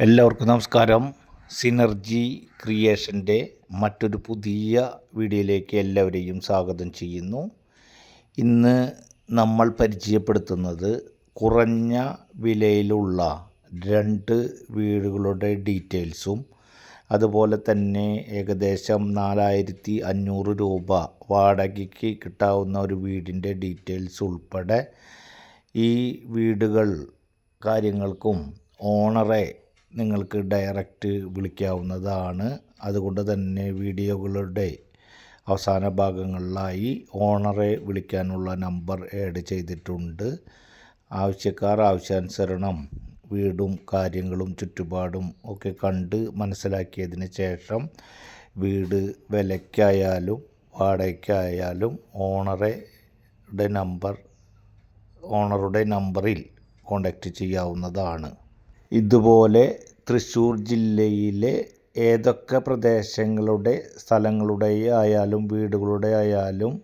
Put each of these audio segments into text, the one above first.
എല്ലാവർക്കും നമസ്കാരം. സിനർജി ക്രിയേഷന്റെ മറ്റൊരു പുതിയ വീഡിയോയിലേക്ക് എല്ലാവരെയും സ്വാഗതം ചെയ്യുന്നു. ഇന്ന് നമ്മൾ പരിചയപ്പെടുത്തുന്നത് കുറഞ്ഞ വിലയിലുള്ള രണ്ട് വീടുകളുടെ ഡീറ്റെയിൽസും അതുപോലെ തന്നെ ഏകദേശം നാലായിരത്തി അഞ്ഞൂറ് രൂപ വാടകയ്ക്ക് കിട്ടാവുന്ന ഒരു വീടിന്റെ ഡീറ്റെയിൽസ് ഉൾപ്പെടെ ഈ വീടുകൾ കാര്യങ്ങൾക്കും ഓണറെ നിങ്ങൾക്ക് ഡയറക്റ്റ് വിളിക്കാവുന്നതാണ്. അതുകൊണ്ട് തന്നെ വീഡിയോകളുടെ അവസാന ഭാഗങ്ങളിലായി ഓണറെ വിളിക്കാനുള്ള നമ്പർ ആഡ് ചെയ്തിട്ടുണ്ട്. ആവശ്യക്കാർ ആവശ്യാനുസരണം വീടും കാര്യങ്ങളും ചുറ്റുപാടും ഒക്കെ കണ്ട് മനസ്സിലാക്കിയതിന് ശേഷം വീട് വിലയ്ക്കായാലും വാടകയ്ക്കായാലും ഓണറുടെ നമ്പർ ഓണറുടെ നമ്പറിൽ കോണ്ടാക്റ്റ് ചെയ്യാവുന്നതാണ്. ഇതുപോലെ തൃശ്ശൂർ ജില്ലയിലെ ഏതൊക്കെ പ്രദേശങ്ങളുടെ സ്ഥലങ്ങളുടെ ആയാലും വീടുകളുടെ ആയാലും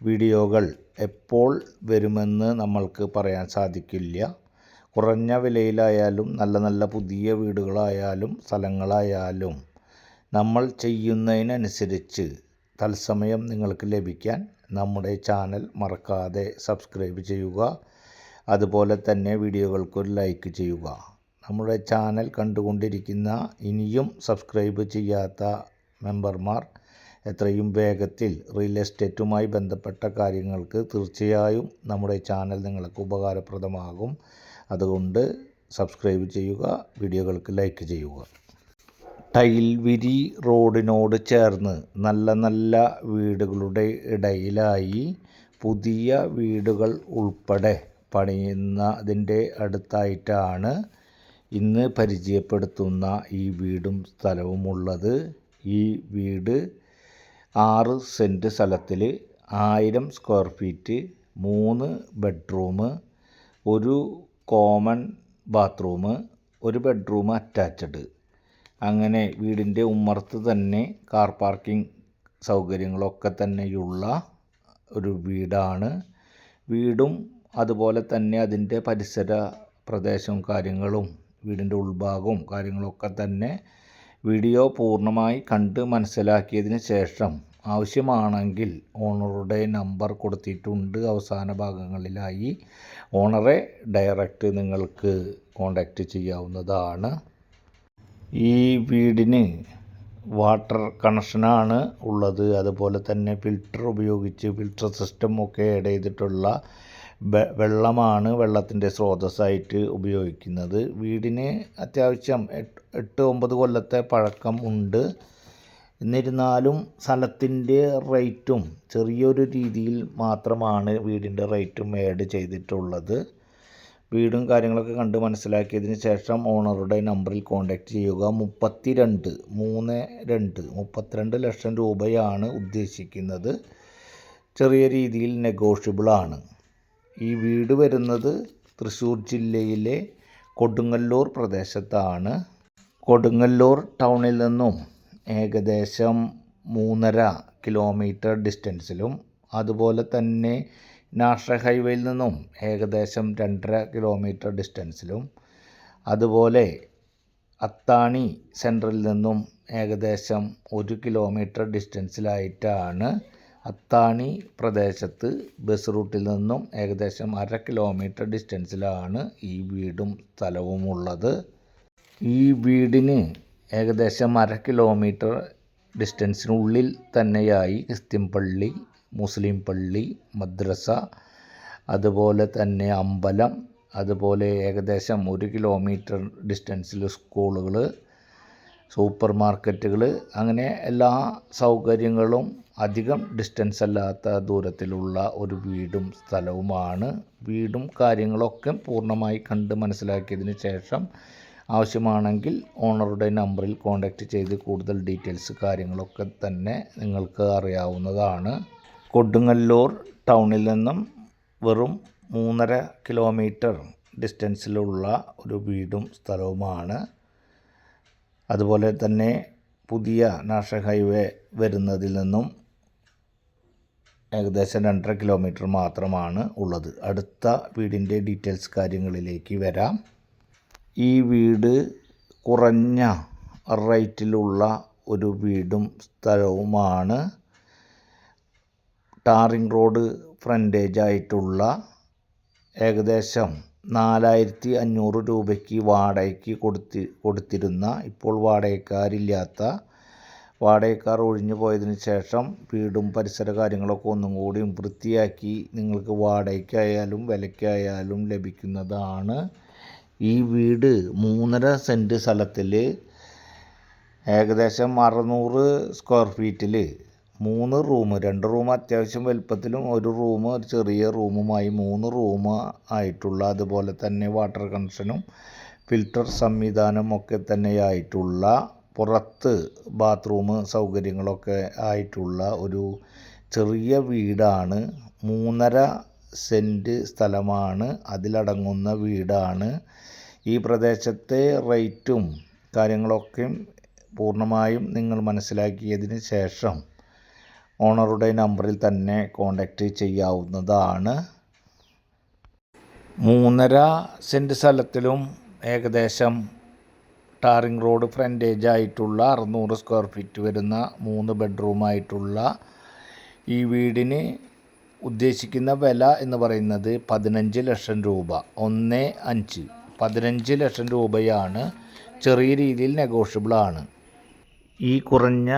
വീഡിയോകൾ എപ്പോൾ വരുമെന്ന് നമ്മൾക്ക് പറയാൻ സാധിക്കില്ല. കുറഞ്ഞ വിലയിലായാലും നല്ല നല്ല പുതിയ വീടുകളായാലും സ്ഥലങ്ങളായാലും നമ്മൾ ചെയ്യുന്നതിനനുസരിച്ച് തത്സമയം നിങ്ങൾക്ക് ലഭിക്കാൻ നമ്മുടെ ചാനൽ മറക്കാതെ സബ്സ്ക്രൈബ് ചെയ്യുക. അതുപോലെ തന്നെ വീഡിയോകൾക്ക് ഒരു ലൈക്ക് ചെയ്യുക. നമ്മുടെ ചാനൽ കണ്ടുകൊണ്ടിരിക്കുന്ന ഇനിയും സബ്സ്ക്രൈബ് ചെയ്യാത്ത മെമ്പർമാർ എത്രയും വേഗത്തിൽ റിയൽ എസ്റ്റേറ്റുമായി ബന്ധപ്പെട്ട കാര്യങ്ങൾക്ക് തീർച്ചയായും നമ്മുടെ ചാനൽ നിങ്ങൾക്ക് ഉപകാരപ്രദമാകും. അതുകൊണ്ട് സബ്സ്ക്രൈബ് ചെയ്യുക വീഡിയോകൾക്ക് ലൈക്ക് ചെയ്യുക. ടൈൽവിരി റോഡിനോട് ചേർന്ന് നല്ല നല്ല വീടുകളുടെ ഇടയിലായി പുതിയ വീടുകൾ ഉൾപ്പെടെ പണിയുന്നതിന്റെ അടുത്തായിട്ടാണ് ഇന്ന് പരിചയപ്പെടുത്തുന്ന ഈ വീടും സ്ഥലവും ഉള്ളത് ഈ വീട് ആറ് സെന്റ് സ്ഥലത്തിൽ ആയിരം സ്ക്വയർ ഫീറ്റ് മൂന്ന് ബെഡ്റൂം ഒരു കോമൺ ബാത്റൂം ഒരു ബെഡ്റൂം അറ്റാച്ച്ഡ്. അങ്ങനെ വീടിന്റെ ഉമ്മർത്ത് തന്നെ കാർ പാർക്കിംഗ് സൗകര്യങ്ങളൊക്കെ തന്നെയുള്ള ഒരു വീടാണ്. വീടും അതുപോലെ തന്നെ അതിന്റെ പരിസര പ്രദേശവും കാര്യങ്ങളും വീടിന്റെ ഉൾഭാഗവും കാര്യങ്ങളൊക്കെ തന്നെ വീഡിയോ പൂർണമായി കണ്ട് മനസ്സിലാക്കിയതിന് ശേഷം ആവശ്യമാണെങ്കിൽ ഓണറുടെ നമ്പർ കൊടുത്തിട്ടുണ്ട്. അവസാന ഭാഗങ്ങളിലായി ഓണറെ ഡയറക്റ്റ് നിങ്ങൾക്ക് കോണ്ടാക്റ്റ് ചെയ്യാവുന്നതാണ്. ഈ വീടിന് വാട്ടർ കണക്ഷനാണ് ഉള്ളത്. അതുപോലെ തന്നെ ഫിൽറ്റർ ഉപയോഗിച്ച് ഫിൽറ്റർ സിസ്റ്റം ഒക്കെ ആഡ് ചെയ്തിട്ടുള്ള വെള്ളമാണ് വെള്ളത്തിന്റെ സ്രോതസ്സായിട്ട് ഉപയോഗിക്കുന്നത്. വീടിന് അത്യാവശ്യം എട്ട് ഒമ്പത് കൊല്ലത്തെ പഴക്കം ഉണ്ട്. എന്നിരുന്നാലും സ്ഥലത്തിന്റെ റേറ്റും ചെറിയൊരു രീതിയിൽ മാത്രമാണ് വീടിന്റെ റേറ്റും ആഡ് ചെയ്തിട്ടുള്ളത്. വീടും കാര്യങ്ങളൊക്കെ കണ്ട് മനസ്സിലാക്കിയതിന് ശേഷം ഓണറുടെ നമ്പറിൽ കോൺടാക്റ്റ് ചെയ്യുക. മുപ്പത്തി രണ്ട് മൂന്ന് രണ്ട് മുപ്പത്തിരണ്ട് ലക്ഷം രൂപയാണ് ഉദ്ദേശിക്കുന്നത്. ചെറിയ രീതിയിൽ നെഗോഷ്യബിളാണ് ഈ വീട് വരുന്നത് തൃശ്ശൂർ ജില്ലയിലെ കൊടുങ്ങല്ലൂർ പ്രദേശത്താണ്. കൊടുങ്ങല്ലൂർ ടൗണിൽ നിന്നും ഏകദേശം മൂന്നര കിലോമീറ്റർ ഡിസ്റ്റൻസിലും അതുപോലെ തന്നെ നാഷണൽ ഹൈവേയിൽ നിന്നും ഏകദേശം രണ്ടര കിലോമീറ്റർ ഡിസ്റ്റൻസിലും അതുപോലെ അത്താണി സെൻട്രലിൽ നിന്നും ഏകദേശം ഒരു കിലോമീറ്റർ ഡിസ്റ്റൻസിലായിട്ടാണ് അത്താണി പ്രദേശത്ത് ബസ് റൂട്ടിൽ നിന്നും ഏകദേശം അര കിലോമീറ്റർ ഡിസ്റ്റൻസിലാണ് ഈ വീടും സ്ഥലവും ഉള്ളത് ഈ വീടിന് ഏകദേശം അര കിലോമീറ്റർ ഡിസ്റ്റൻസിനുള്ളിൽ തന്നെയായി ക്രിസ്ത്യൻ പള്ളി മുസ്ലിം പള്ളി മദ്രസ അതുപോലെ തന്നെ അമ്പലം അതുപോലെ ഏകദേശം ഒരു കിലോമീറ്റർ ഡിസ്റ്റൻസിൽ സ്കൂളുകൾ സൂപ്പർ മാർക്കറ്റുകൾ അങ്ങനെ എല്ലാ സൗകര്യങ്ങളും അധികം ഡിസ്റ്റൻസ് അല്ലാത്ത ദൂരത്തിലുള്ള ഒരു വീടും സ്ഥലവുമാണ്. വീടും കാര്യങ്ങളൊക്കെ പൂർണമായി കണ്ട് മനസ്സിലാക്കിയതിന് ശേഷം ആവശ്യമാണെങ്കിൽ ഓണറുടെ നമ്പറിൽ കോൺടാക്റ്റ് ചെയ്ത് കൂടുതൽ ഡീറ്റെയിൽസ് കാര്യങ്ങളൊക്കെ തന്നെ നിങ്ങൾക്ക് അറിയാവുന്നതാണ്. കൊടുങ്ങല്ലൂർ ടൗണിൽ നിന്നും വെറും മൂന്നര കിലോമീറ്റർ ഡിസ്റ്റൻസിലുള്ള ഒരു വീടും സ്ഥലവുമാണ്. അതുപോലെ തന്നെ പുതിയ നാഷണൽ ഹൈവേ വരുന്നതിൽ നിന്നും ഏകദേശം രണ്ടര കിലോമീറ്റർ മാത്രമാണ് ഉള്ളത്. അടുത്ത വീടിന്റെ ഡീറ്റെയിൽസ് കാര്യങ്ങളിലേക്ക് വരാം. ഈ വീട് കുറഞ്ഞ റേറ്റിലുള്ള ഒരു വീടും സ്ഥലവുമാണ്. ടാറിങ് റോഡ് ഫ്രണ്ടേജ് ആയിട്ടുള്ള ഏകദേശം നാലായിരത്തി അഞ്ഞൂറ് രൂപയ്ക്ക് വാടകയ്ക്ക് കൊടുത്തി കൊടുത്തിരുന്ന ഇപ്പോൾ വാടകക്കാരില്ലാത്ത വാടകക്കാർ ഒഴിഞ്ഞു പോയതിന് ശേഷം വീടും പരിസര കാര്യങ്ങളൊക്കെ ഒന്നും കൂടി വൃത്തിയാക്കി നിങ്ങൾക്ക് വാടകയ്ക്കായാലും വിലയ്ക്കായാലും ലഭിക്കുന്നതാണ്. ഈ വീട് മൂന്നര സെന്റ് സ്ഥലത്തിൽ ഏകദേശം അറുന്നൂറ് സ്ക്വയർ ഫീറ്റിൽ മൂന്ന് റൂം രണ്ട് റൂം അത്യാവശ്യം വലുപ്പത്തിലും ഒരു റൂം ഒരു ചെറിയ റൂമുമായി മൂന്ന് റൂം ആയിട്ടുള്ള അതുപോലെ തന്നെ വാട്ടർ കണക്ഷനും ഫിൽറ്റർ സംവിധാനം ഒക്കെ തന്നെയായിട്ടുള്ള പുറത്ത് ബാത്റൂം സൗകര്യങ്ങളൊക്കെ ആയിട്ടുള്ള ഒരു ചെറിയ വീടാണ്. മൂന്നര സെന്റ് സ്ഥലമാണ്. അതിലടങ്ങുന്ന വീടാണ്. ഈ പ്രദേശത്തെ റേറ്റും കാര്യങ്ങളൊക്കെയും പൂർണമായും നിങ്ങൾ മനസ്സിലാക്കിയതിന് ശേഷം ഓണറുടെ നമ്പറിൽ തന്നെ കോണ്ടാക്റ്റ് ചെയ്യാവുന്നതാണ്. മൂന്നര സെന്റ് സ്ഥലത്തിലും ഏകദേശം ടാറിങ് റോഡ് ഫ്രണ്ടേജ് ആയിട്ടുള്ള അറുന്നൂറ് സ്ക്വയർ ഫീറ്റ് വരുന്ന മൂന്ന് ബെഡ്റൂമായിട്ടുള്ള ഈ വീടിന് ഉദ്ദേശിക്കുന്ന വില എന്ന് പറയുന്നത് പതിനഞ്ച് ലക്ഷം രൂപ. ഒന്ന് അഞ്ച്. പതിനഞ്ച് ലക്ഷം രൂപയാണ് ചെറിയ രീതിയിൽ നെഗോഷ്യബിളാണ് ഈ കുറഞ്ഞ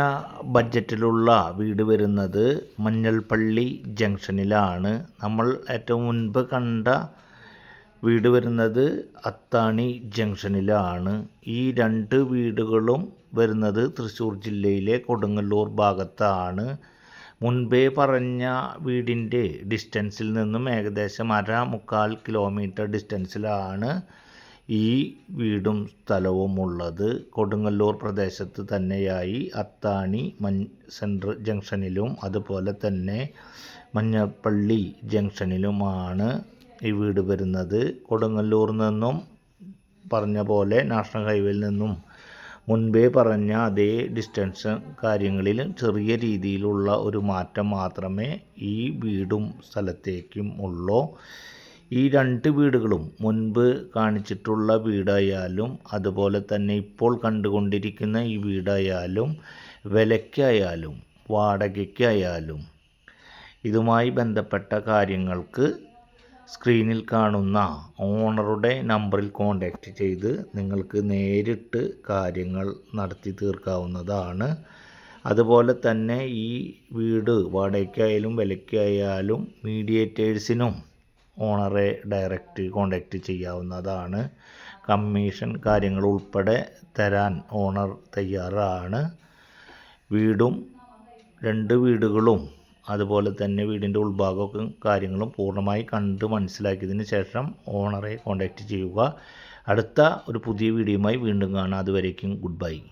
ബഡ്ജറ്റിലുള്ള വീട് വരുന്നത് മഞ്ഞൾപ്പള്ളി ജംഗ്ഷനിലാണ്. നമ്മൾ ഏറ്റവും മുൻപ് കണ്ട വീട് വരുന്നത് അത്താണി ജംഗ്ഷനിലാണ്. ഈ രണ്ട് വീടുകളും വരുന്നത് തൃശ്ശൂർ ജില്ലയിലെ കൊടുങ്ങല്ലൂർ ഭാഗത്താണ്. മുൻപേ പറഞ്ഞ വീടിന്റെ ഡിസ്റ്റൻസിൽ നിന്നും ഏകദേശം അര മുക്കാൽ കിലോമീറ്റർ ഡിസ്റ്റൻസിലാണ് ഈ വീടും സ്ഥലവും ഉള്ളത്. കൊടുങ്ങല്ലൂർ പ്രദേശത്ത് തന്നെയായി അത്താണി മൻ സെൻട്രൽ ജംഗ്ഷനിലും അതുപോലെ തന്നെ മഞ്ഞപ്പള്ളി ജംഗ്ഷനിലുമാണ് ഈ വീട് വരുന്നത് കൊടുങ്ങല്ലൂർ നിന്നും പറഞ്ഞ പോലെ നാഷണൽ ഹൈവേയിൽ നിന്നും മുൻപേ പറഞ്ഞ അതേ ഡിസ്റ്റൻസ് കാര്യങ്ങളിൽ ചെറിയ രീതിയിലുള്ള ഒരു മാറ്റം മാത്രമേ ഈ വീടും സ്ഥലത്തേക്കും ഉള്ളൂ. ഈ രണ്ട് വീടുകളും മുൻപ് കാണിച്ചിട്ടുള്ള വീടായാലും അതുപോലെ തന്നെ ഇപ്പോൾ കണ്ടുകൊണ്ടിരിക്കുന്ന ഈ വീടായാലും വിലയ്ക്കായാലും വാടകയ്ക്കായാലും ഇതുമായി ബന്ധപ്പെട്ട കാര്യങ്ങൾക്ക് സ്ക്രീനിൽ കാണുന്ന ഓണറുടെ നമ്പറിൽ കോൺടാക്റ്റ് ചെയ്ത് നിങ്ങൾക്ക് നേരിട്ട് കാര്യങ്ങൾ നടത്തി തീർക്കാവുന്നതാണ്. അതുപോലെ തന്നെ ഈ വീട് വാടകയ്ക്കായാലും വിലയ്ക്കായാലും മീഡിയേറ്റേഴ്സിനും ഓണറെ ഡയറക്റ്റ് കോണ്ടാക്റ്റ് ചെയ്യാവുന്നതാണ്. കമ്മീഷൻ കാര്യങ്ങൾ ഉൾപ്പെടെ തരാൻ ഓണർ തയ്യാറാണ്. വീടും രണ്ട് വീടുകളും അതുപോലെ തന്നെ വീടിന്റെ ഉൾഭാഗമൊക്കെ കാര്യങ്ങളും പൂർണമായി കണ്ട് മനസ്സിലാക്കിയതിന് ശേഷം ഓണറെ കോൺടാക്റ്റ് ചെയ്യുക. അടുത്ത ഒരു പുതിയ വീഡിയോയുമായി വീണ്ടും കാണാം. അതുവരേക്കും ഗുഡ് ബൈ